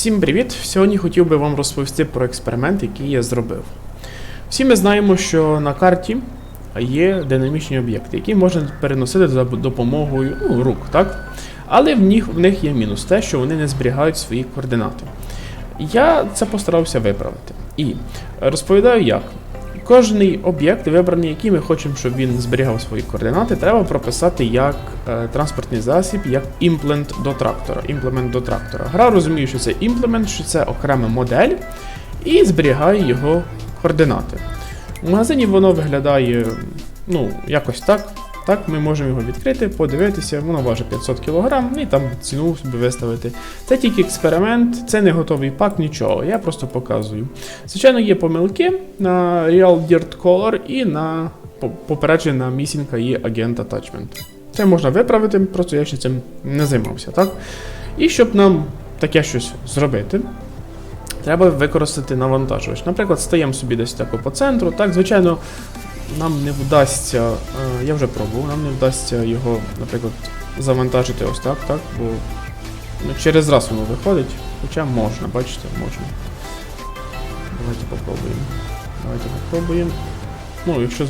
Всім привіт! Сьогодні хотів би вам розповісти про експеримент, який я зробив. Всі ми знаємо, що на карті є динамічні об'єкти, які можна переносити за допомогою ну, рук, так? Але в них, в них є мінус те, що вони не зберігають свої координати. Я це постарався виправити. І розповідаю як. Кожний об'єкт, вибраний, який ми хочемо, щоб він зберігав свої координати, треба прописати як е, транспортний засіб, як імплемент до трактора. Імплемент до трактора. Гра розуміє, що це імплемент, що це окрема модель, і зберігає його координати. В магазині воно виглядає ну, якось так. Так, ми можемо його відкрити, подивитися, воно важить 500 кг і там ціну собі виставити. Це тільки експеримент, це не готовий пак, нічого. Я просто показую. Звичайно, є помилки на Real Dirt Color і на попереджена місінка є Agent Attachment. Це можна виправити, просто я ще цим не займався, так? І щоб нам таке щось зробити, треба використати навантажувач. Наприклад, стаємо собі десь тако по центру. Так, звичайно, нам не вдасться, е, я вже пробував, нам не вдасться його, наприклад, завантажити ось так, так, бо ну, через раз воно виходить, хоча можна, бачите, можна. Давайте попробуємо. Давайте попробуємо. Ну, якщо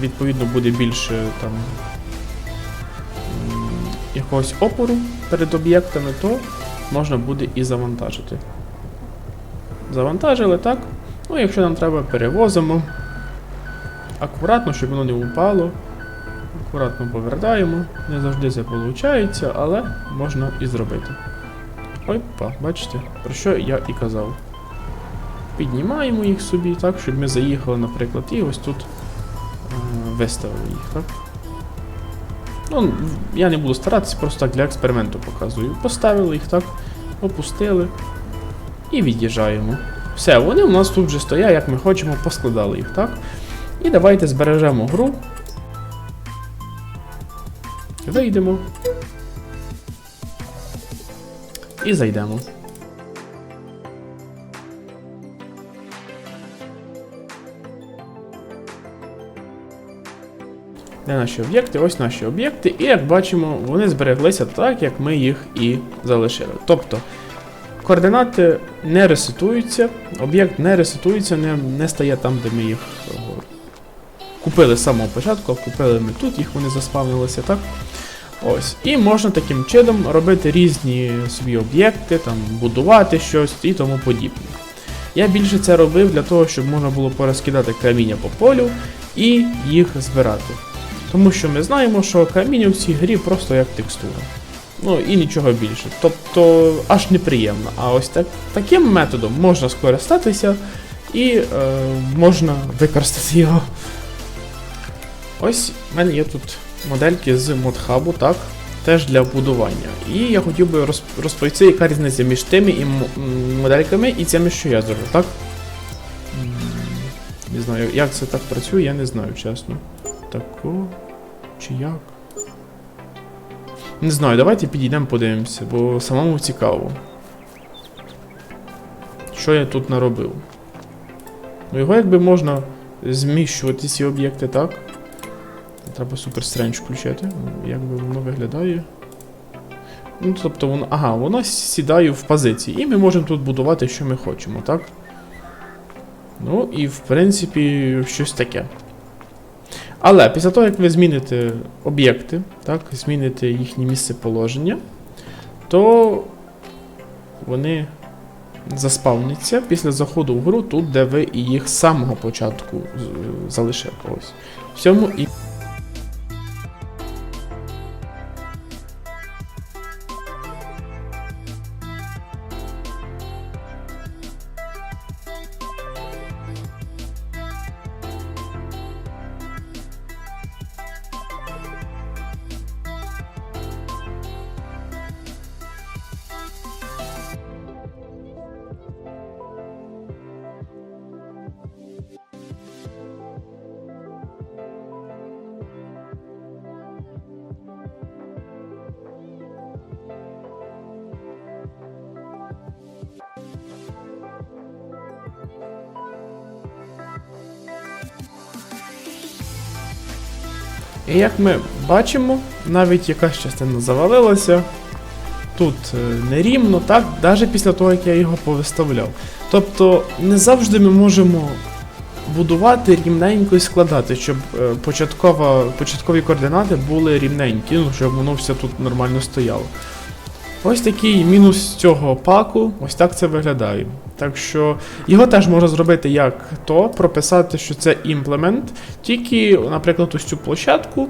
відповідно буде більше там якогось опору перед об'єктами, то можна буде і завантажити. Завантажили, так? Ну, якщо нам треба, перевозимо. Акуратно, щоб воно не упало. Акуратно повертаємо. Не завжди це виходить, але можна і зробити. Опа, бачите, про що я і казав. Піднімаємо їх собі, так, щоб ми заїхали, наприклад, і ось тут е, виставили їх, так? Ну, я не буду старатися, просто так для експерименту показую. Поставили їх так, опустили і від'їжджаємо. Все, вони у нас тут вже стоять, як ми хочемо, поскладали їх, так? І давайте збережемо гру. Вийдемо. І зайдемо. Де наші об'єкти? Ось наші об'єкти. І як бачимо, вони збереглися так, як ми їх і залишили. Тобто координати не ресетуються, об'єкт не ресетується, не, не стає там, де ми їх купили з самого початку, а купили ми тут, їх вони заспавнилися, так? Ось. І можна таким чином робити різні собі об'єкти, там, будувати щось і тому подібне. Я більше це робив для того, щоб можна було порозкидати каміння по полю і їх збирати. Тому що ми знаємо, що каміння в цій грі просто як текстура. Ну і нічого більше. Тобто аж неприємно. А ось так, таким методом можна скористатися і е, можна використати його. Ось в мене є тут модельки з модхабу, так? Теж для будування. І я хотів би розповісти, яка різниця між тими і модельками і цими, що я зробив, так? Не знаю, як це так працює, я не знаю, чесно. Тако. Чи як? Не знаю, давайте підійдемо подивимося, бо самому цікаво. Що я тут наробив? Ну його якби можна зміщувати ці об'єкти, так? Треба Super Strange включити. Як би воно виглядає. Ну, тобто воно. Ага, воно сідає в позиції. І ми можемо тут будувати, що ми хочемо, так? Ну, і в принципі, щось таке. Але після того, як ви зміните об'єкти, так, зміните їхнє місце положення, то вони заспавняться після заходу в гру тут, де ви їх з самого початку залишили. Ось. В і. І як ми бачимо, навіть якась частина завалилася, тут е, нерівно, так, навіть після того, як я його повиставляв. Тобто не завжди ми можемо будувати рівненько і складати, щоб е, початкова, початкові координати були рівненькі, ну, щоб воно все тут нормально стояло. Ось такий мінус цього паку, ось так це виглядає. Так що його теж можна зробити як то, прописати, що це імплемент, тільки, наприклад, ось цю площадку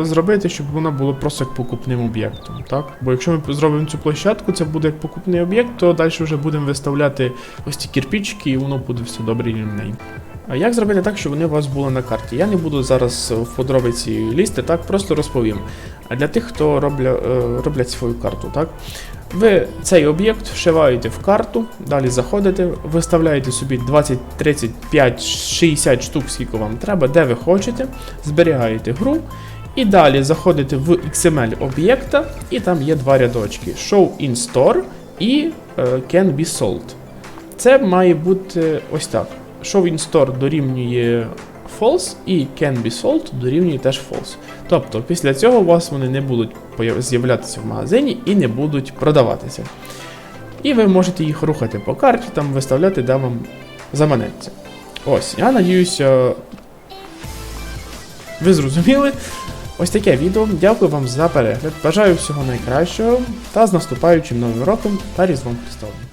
е, зробити, щоб вона була просто як покупним об'єктом. Так? Бо якщо ми зробимо цю площадку, це буде як покупний об'єкт, то далі вже будемо виставляти ось ці кірпічки, і воно буде все добре і рівненько. А як зробити так, щоб вони у вас були на карті? Я не буду зараз в подробиці лізти, так просто розповім. А для тих, хто робля, е, роблять свою карту, так? Ви цей об'єкт вшиваєте в карту, далі заходите, виставляєте собі 20, 30, 5, 60 штук, скільки вам треба, де ви хочете, зберігаєте гру. І далі заходите в XML об'єкта, і там є два рядочки: Show in Store і е, Can be sold. Це має бути ось так. Show in Store дорівнює false і can be sold дорівнює теж false. Тобто після цього у вас вони не будуть з'являтися в магазині і не будуть продаватися. І ви можете їх рухати по карті, там виставляти, де вам заманеться. Ось, я надіюся, ви зрозуміли. Ось таке відео. Дякую вам за перегляд. Бажаю всього найкращого та з наступаючим новим роком та Різдвом Христовим.